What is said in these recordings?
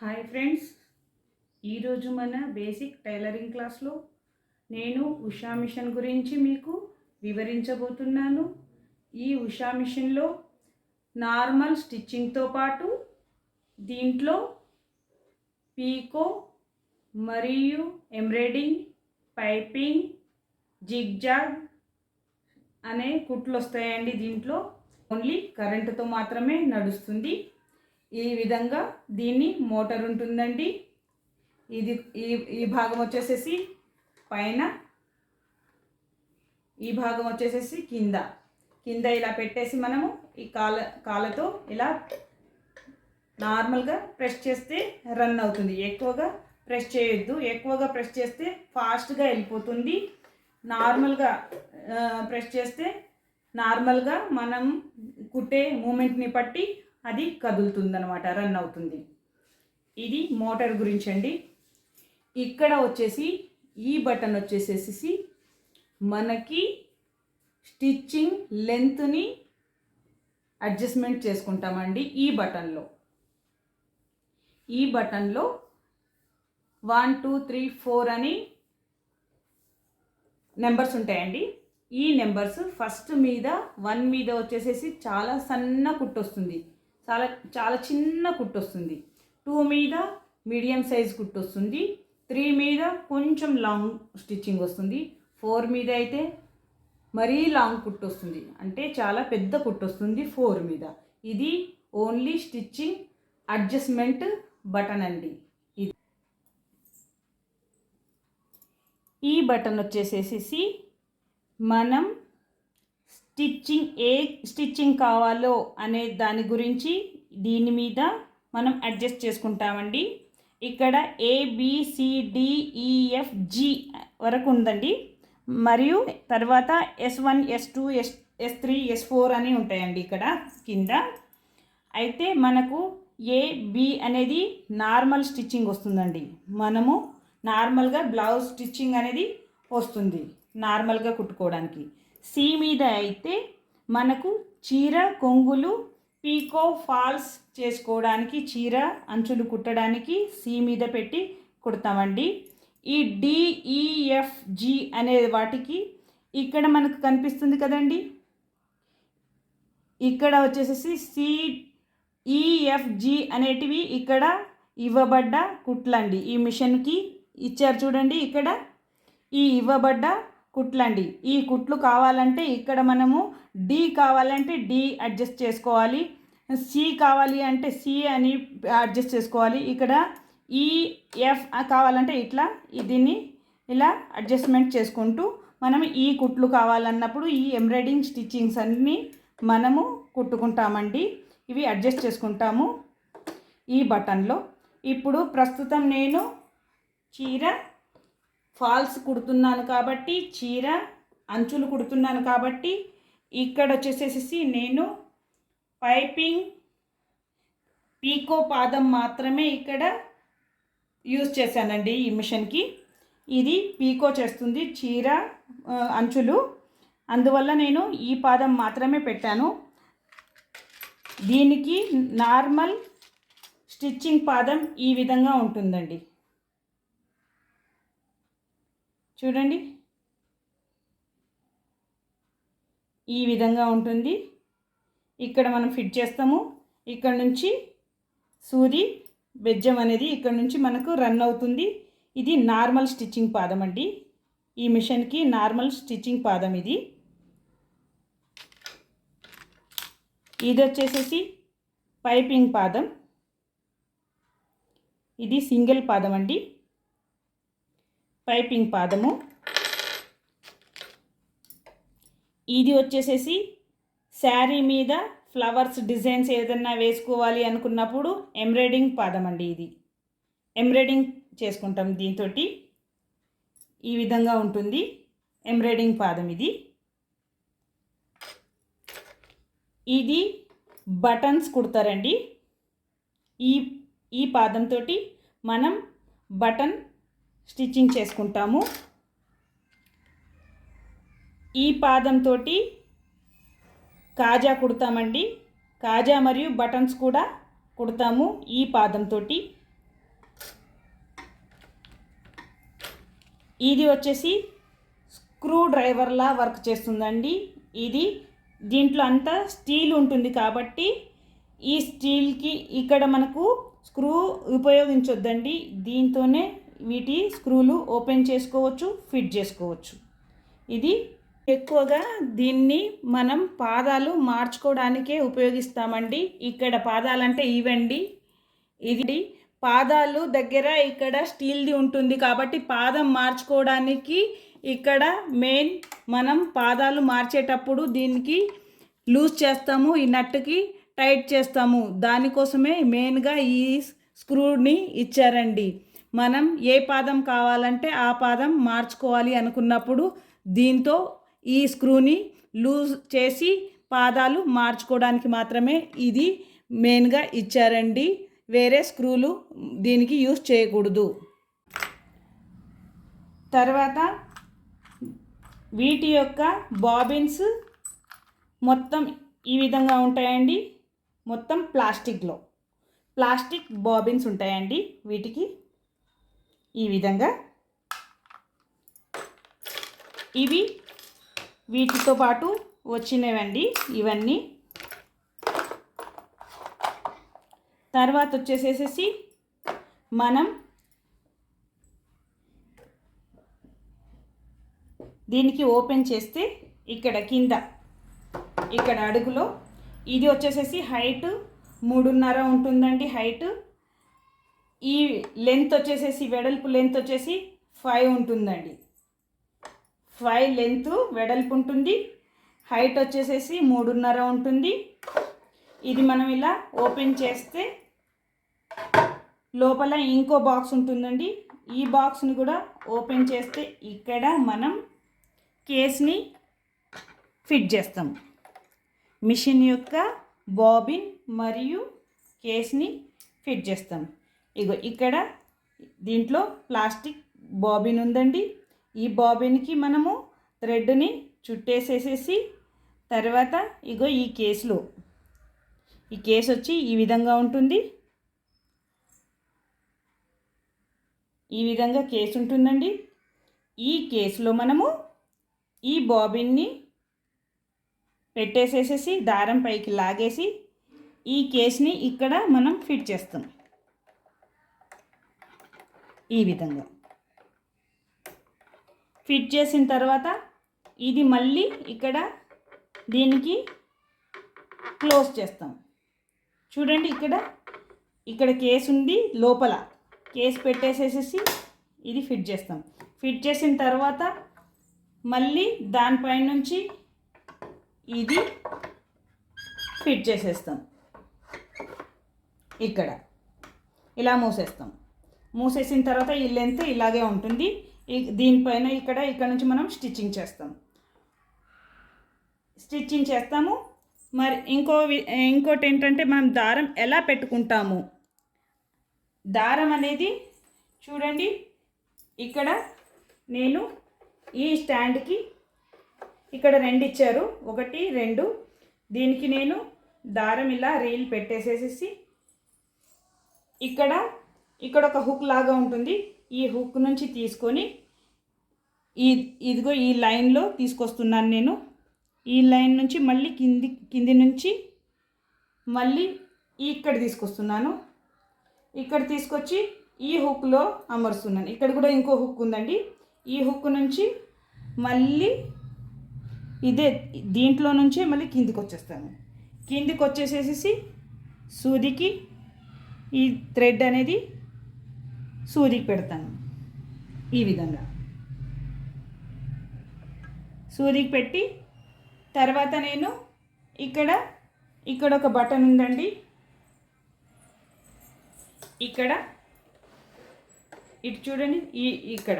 Hi friends. ఈరోజు మన basic tailoring క్లాస్లో నేను ఉషా మిషన్ గురించి మీకు వివరించబోతున్నాను. ఈ ఉషా మిషన్లో నార్మల్ స్టిచ్చింగ్తో పాటు దీంట్లో పీకో మరియు ఎంబ్రాయిడింగ్ పైపింగ్ జిగ్జాగ్ అనే కుట్లు వస్తాయండి దీంట్లో. ఓన్లీ కరెంటుతో మాత్రమే నడుస్తుంది. ఈ విధంగా దీన్ని మోటార్ ఉంటుందండి. ఇది ఈ ఈ భాగం వచ్చేసేసి పైన ఈ భాగం వచ్చేసేసి కింద. కింద ఇలా పెట్టేసి మనము ఈ కాల కాలతో ఇలా నార్మల్గా ప్రెస్ చేస్తే రన్ అవుతుంది. ఎక్కువగా ప్రెస్ చేయొద్దు. ఎక్కువగా ప్రెస్ చేస్తే ఫాస్ట్గా వెళ్ళిపోతుంది. నార్మల్గా ప్రెస్ చేస్తే నార్మల్గా మనం కుట్టే మూమెంట్ని బట్టి అది కదులుతుందనమాట రన్ అవుతుంది. ఇది మోటార్ గురించి అండి ఇక్కడ వచ్చేసి ఈ బటన్ వచ్చేసేసి మనకి స్టిచ్చింగ్ లెంత్ని అడ్జస్ట్మెంట్ చేసుకుంటామండి ఈ బటన్లో. ఈ బటన్లో వన్ టూ త్రీ ఫోర్ అని నెంబర్స్ ఉంటాయండి. ఈ నెంబర్స్ ఫస్ట్ మీద వన్ మీద వచ్చేసేసి చాలా సన్న కుట్టు వస్తుంది చాలా చాలా చిన్న కుట్టు వస్తుంది టూ మీద మీడియం సైజ్ కుట్టు వస్తుంది త్రీ మీద కొంచెం లాంగ్ స్టిచ్చింగ్ వస్తుంది. ఫోర్ మీద అయితే మరీ లాంగ్ కుట్టు వస్తుంది అంటే చాలా పెద్ద కుట్టు వస్తుంది ఫోర్ మీద. ఇది ఓన్లీ స్టిచ్చింగ్ అడ్జస్ట్మెంట్ బటన్ అండి. ఇది ఈ బటన్ వచ్చేసేసి మనం స్టిచ్చింగ్ ఏ స్టిచ్చింగ్ కావాలో అనే దాని గురించి దీని మీద మనం అడ్జస్ట్ చేసుకుంటామండి. ఇక్కడ ఏబిసిడిఈఎఫ్ జి వరకు ఉందండి. మరియు తర్వాత S one S two S S three S four అని ఉంటాయండి ఇక్కడ కింద. అయితే మనకు ఏ బి అనేది నార్మల్ స్టిచ్చింగ్ వస్తుందండి. మనము నార్మల్గా బ్లౌజ్ స్టిచ్చింగ్ అనేది వస్తుంది నార్మల్గా కుట్టుకోవడానికి. సి మీద అయితే మనకు చీర కొంగులు పీకో ఫాల్స్ చేసుకోవడానికి చీర అంచులు కుట్టడానికి సి మీద పెట్టి కుడతామండి. ఈ డిఈఎఫ్జి అనే వాటికి ఇక్కడ మనకు కనిపిస్తుంది కదండి. ఇక్కడ వచ్చేసేసి సిఈఎఫ్జి అనేటివి ఇక్కడ ఇవ్వబడ్డ కుట్లండి. ఈ మిషన్కి ఇచ్చారు చూడండి ఇక్కడ. ఈ ఇవ్వబడ్డ కుట్లండి. ఈ కుట్లు కావాలంటే ఇక్కడ మనము డి కావాలంటే డి అడ్జస్ట్ చేసుకోవాలి. సి కావాలి అంటే సి అని అడ్జస్ట్ చేసుకోవాలి. ఇక్కడ e, ఈఎఫ్ కావాలంటే ఇట్లా దీన్ని ఇలా అడ్జస్ట్మెంట్ చేసుకుంటూ మనం ఈ కుట్లు కావాలన్నప్పుడు ఈ ఎంబ్రాయిడింగ్ స్టిచ్చింగ్స్ అన్నీ మనము కుట్టుకుంటామండి. ఇవి అడ్జస్ట్ చేసుకుంటాము ఈ బటన్లో ఇప్పుడు ప్రస్తుతం నేను చీర ఫాల్స్ కుడుతున్నాను కాబట్టి చీర అంచులు కుడుతున్నాను కాబట్టి ఇక్కడ వచ్చేసేసి నేను పైపింగ్ పీకో పాదం మాత్రమే ఇక్కడ యూజ్ చేశానండి ఈ మిషన్కి. ఇది పీకో చేస్తుంది చీర అంచులు. అందువల్ల నేను ఈ పాదం మాత్రమే పెట్టాను. దీనికి నార్మల్ స్టిచ్చింగ్ పాదం ఈ విధంగా ఉంటుందండి. చూడండి. ఈ విధంగా ఉంటుంది. ఇక్కడ మనం ఫిట్ చేస్తాము. ఇక్కడ నుంచి సూది బెజ్జం అనేది ఇక్కడ నుంచి మనకు రన్ అవుతుంది. ఇది నార్మల్ స్టిచ్చింగ్ పాదం అండి. ఈ మిషన్కి నార్మల్ స్టిచ్చింగ్ పాదం ఇది. ఇది వచ్చేసేసి పైపింగ్ పాదం. ఇది సింగిల్ పాదం అండి. పైపింగ్ పాదము. ఇది వచ్చేసేసి శారీ మీద ఫ్లవర్స్ డిజైన్స్ ఏదన్నా వేసుకోవాలి అనుకున్నప్పుడు ఎంబ్రాయిడింగ్ పాదం అండి ఇది. ఎంబ్రాయిడింగ్ చేసుకుంటాం దీంతో ఈ విధంగా ఉంటుంది ఎంబ్రాయిడింగ్ పాదం ఇది. ఇది బటన్స్ కుడతారండి. ఈ ఈ పాదంతో మనం బటన్ స్టిచ్చింగ్ చేసుకుంటాము. ఈ పాదంతో కాజా కుడతామండి. కాజా మరియు బటన్స్ కూడా కుడతాము ఈ పాదంతో ఇది వచ్చేసి స్క్రూ డ్రైవర్లా వర్క్ చేస్తుందండి. ఇది దీంట్లో అంతా స్టీల్ ఉంటుంది కాబట్టి ఈ స్టీల్కి ఇక్కడ మనకు స్క్రూ ఉపయోగించొద్దండి. దీంతోనే వీటి స్క్రూలు ఓపెన్ చేసుకోవచ్చు ఫిట్ చేసుకోవచ్చు. ఇది ఎక్కువగా దీన్ని మనం పాదాలు మార్చుకోవడానికే ఉపయోగిస్తామండి. ఇక్కడ పాదాలంటే ఇవండి. ఇది పాదాలు దగ్గర ఇక్కడ స్టీల్ది ఉంటుంది కాబట్టి పాదం మార్చుకోవడానికి ఇక్కడ మెయిన్ మనం పాదాలు మార్చేటప్పుడు దీనికి లూజ్ చేస్తాము ఈ నట్టుకి టైట్ చేస్తాము. దానికోసమే మెయిన్గా ఈ స్క్రూని ఇచ్చారండి. మనం ఏ పాదం కావాలంటే ఆ పాదం మార్చుకోవాలి అనుకున్నప్పుడు దీంతో ఈ స్క్రూని లూజ్ చేసి పాదాలు మార్చుకోవడానికి మాత్రమే ఇది మెయిన్గా ఇచ్చారండి. వేరే స్క్రూలు దీనికి యూజ్ చేయకూడదు. తర్వాత వీటి యొక్క బాబిన్స్ మొత్తం ఈ విధంగా ఉంటాయండి. మొత్తం ప్లాస్టిక్లో. ప్లాస్టిక్ బాబిన్స్ ఉంటాయండి వీటికి. ఈ విధంగా ఇవి వీటితో పాటు వచ్చినవండి. ఇవన్నీ తర్వాత వచ్చేసేసి మనం దీనికి ఓపెన్ చేస్తే ఇక్కడ కింద ఇక్కడ అడుగులో ఇది వచ్చేసేసి హైట్ మూడున్నర ఉంటుందండి హైట్. ఈ లెంత్ వచ్చేసేసి వెడల్పు లెంత్ వచ్చేసి ఫైవ్ ఉంటుందండి. ఫైవ్ లెంత్ వెడల్పు ఉంటుంది. హైట్ వచ్చేసేసి మూడున్నర ఉంటుంది. ఇది మనం ఇలా ఓపెన్ చేస్తే లోపల ఇంకో బాక్స్ ఉంటుందండి. ఈ బాక్స్ని కూడా ఓపెన్ చేస్తే ఇక్కడ మనం కేస్ని ఫిట్ చేస్తాం. మిషన్ యొక్క బాబిన్ మరియు కేస్ని ఫిట్ చేస్తాం. ఇగో ఇక్కడ దీంట్లో ప్లాస్టిక్ బాబిన్ ఉందండి. ఈ బాబిన్కి మనము థ్రెడ్ని చుట్టేసేసేసి తర్వాత ఇగో ఈ కేసులో ఈ కేసు వచ్చి ఈ విధంగా ఉంటుంది. ఈ విధంగా కేసు ఉంటుందండి. ఈ కేసులో మనము ఈ బాబిన్ని పెట్టేసేసేసి దారం పైకి లాగేసి ఈ కేస్ని ఇక్కడ మనం ఫిట్ చేస్తాం. ఈ విధంగా. ఫిట్ చేసిన తర్వాత ఇది మళ్ళీ ఇక్కడ దీనికి క్లోజ్ చేస్తాం. చూడండి ఇక్కడ ఇక్కడ కేస్ ఉంది లోపల. కేస్ పెట్టేసేసేసి ఇది ఫిట్ చేస్తాం. ఫిట్ చేసిన తర్వాత మళ్ళీ దానిపై నుంచి ఇది ఫిట్ చేసేస్తాం. ఇక్కడ. ఇలా మూసేస్తాం. మూసేసిన తర్వాత ఈ లెంత్ ఇలాగే ఉంటుంది. దీనిపైన ఇక్కడ ఇక్కడ నుంచి మనం స్టిచ్చింగ్ చేస్తాం. స్టిచ్చింగ్ చేస్తాము. మరి ఇంకో ఇంకోటి ఏంటంటే మనం దారం ఎలా పెట్టుకుంటాము? దారం అనేది చూడండి. ఇక్కడ నేను ఈ స్టాండ్కి ఇక్కడ రెండు ఇచ్చారు. ఒకటి రెండు. దీనికి నేను దారం ఇలా రీల్ పెట్టేసేసి ఇక్కడ ఇక్కడ ఒక హుక్ లాగా ఉంటుంది. ఈ హుక్ నుంచి తీసుకొని ఈ ఇదిగో ఈ లైన్లో తీసుకొస్తున్నాను నేను. ఈ లైన్ నుంచి మళ్ళీ కింది కింది నుంచి మళ్ళీ ఇక్కడ తీసుకొస్తున్నాను. ఇక్కడ తీసుకొచ్చి ఈ హుక్లో అమరుస్తున్నాను. ఇక్కడ కూడా ఇంకో హుక్ ఉందండి. ఈ హుక్ నుంచి మళ్ళీ ఇదే దీంట్లో నుంచే మళ్ళీ కిందికి వచ్చేస్తాను. కిందికి వచ్చేసేసి సూదికి ఈ థ్రెడ్ అనేది సూదికి పెడతాను. ఈ విధంగా. సూదికి పెట్టి తర్వాత నేను ఇక్కడ ఇక్కడ ఒక బటన్ ఉందండి. ఇక్కడ ఇటు చూడండి ఈ ఇక్కడ.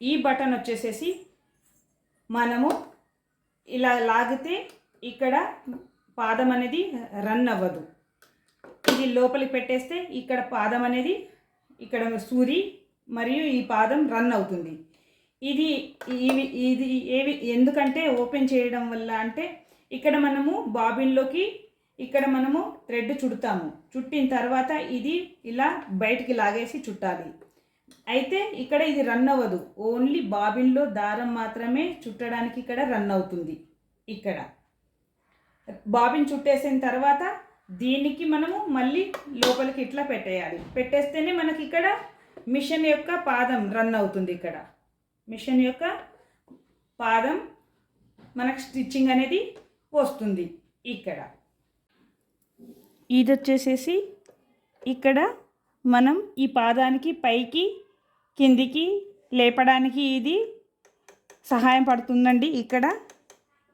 ఈ బటన్ వచ్చేసేసి మనము ఇలా లాగితే ఇక్కడ పాదం అనేది రన్ అవ్వదు. ఇది లోపలికి పెట్టేస్తే ఇక్కడ పాదం అనేది ఇక్కడ సూది మరియు ఈ పాదం రన్ అవుతుంది. ఇది ఇవి ఇది ఏవి ఎందుకంటే ఓపెన్ చేయడం వల్ల అంటే ఇక్కడ మనము బాబిన్లోకి ఇక్కడ మనము థ్రెడ్ చుడతాము. చుట్టిన తర్వాత ఇది ఇలా బయటికి లాగేసి చుట్టాలి. అయితే ఇక్కడ ఇది రన్ అవ్వదు. ఓన్లీ బాబిన్లో దారం మాత్రమే చుట్టడానికి ఇక్కడ రన్ అవుతుంది. ఇక్కడ. బాబిన్ చుట్టేసిన తర్వాత దీనికి మనము మళ్ళీ లోపలికి ఇట్లా పెట్టేయాలి. పెట్టేస్తేనే మనకి ఇక్కడ మిషన్ యొక్క పాదం రన్ అవుతుంది ఇక్కడ. మిషన్ యొక్క పాదం మనకు స్టిచ్చింగ్ అనేది వస్తుంది ఇక్కడ. ఇది వచ్చేసేసి ఇక్కడ మనం ఈ పాదానికి పైకి కిందికి లేపడానికి ఇది సహాయం పడుతుందండి ఇక్కడ.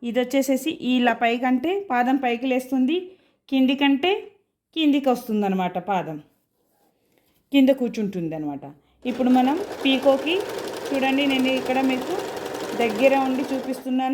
ఇది వచ్చేసేసి ఇలా పైకంటే పాదం పైకి లేస్తుంది. కిందికంటే కిందికి వస్తుందన్నమాట పాదం. కింద కూర్చుంటుంది అనమాట ఇప్పుడు మనం పీకోకి చూడండి నేను ఇక్కడ మీకు దగ్గర ఉండి చూపిస్తున్నాను.